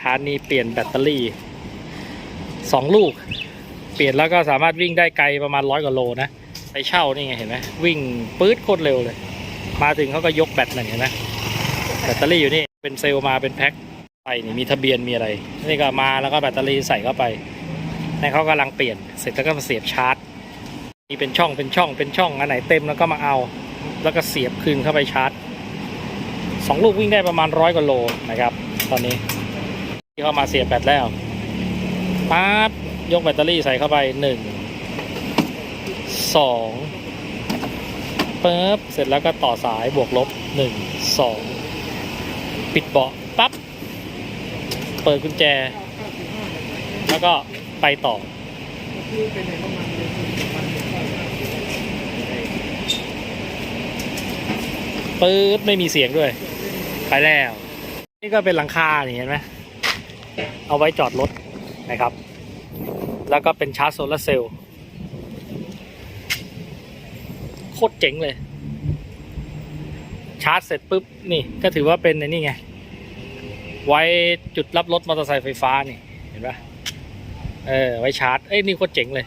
ทานนี้เปลี่ยนแบตเตอรี่สองลูก เปลี่ยนแล้วก็สามารถวิ่งได้ไกลประมาณร้อยกว่าโลนะ ไปเช่านี่ไงเห็นไหมวิ่งปื๊ดโคตรเร็วเลย มาถึงเขาก็ยกแบตหนึ่งเห็นไหมแบตเตอรี่อยู่นี่เป็นเซลล์มาเป็นแพ็คไปนี่มีทะเบียนมีอะไร นี่ก็มาแล้วก็แบตเตอรี่ใส่เข้าไปนี่เขากำลังเปลี่ยนเสร็จแล้วก็มาเสียบชาร์จนี่เป็นช่องเป็นช่องเป็นช่องอันไหนเต็มแล้วก็มาเอา แล้วก็เสียบคืนเข้าไปชาร์จสองลูกวิ่งได้ประมาณร้อยกว่าโลนะครับ ตอนนี้ ที่เข้ามาเสียบแบตแล้วปั๊บยกแบตเตอรี่ใส่เข้าไปหนึ่งสองปึ๊บเสร็จแล้วก็ต่อสายบวกลบหนึ่งสองปิดเบาะปั๊บเปิดกุญแจ แล้วก็ไปต่อปื๊ดไม่มีเสียงด้วย ไปแล้ว นี่ก็เป็นหลังคานี่เห็นไหม เอาไว้จอดรถนะครับ แล้วก็เป็นชาร์จโซลาร์เซลล์โคตรเจ๋งเลย ชาร์จเสร็จปุ๊บ นี่ก็ถือว่าเป็นในนี่ไง ไว้จุดรับรถมอเตอร์ไซค์ไฟฟ้านี่ เห็นปะเออ ไว้ชาร์จ เอ้ย นี่โคตรเจ๋งเลย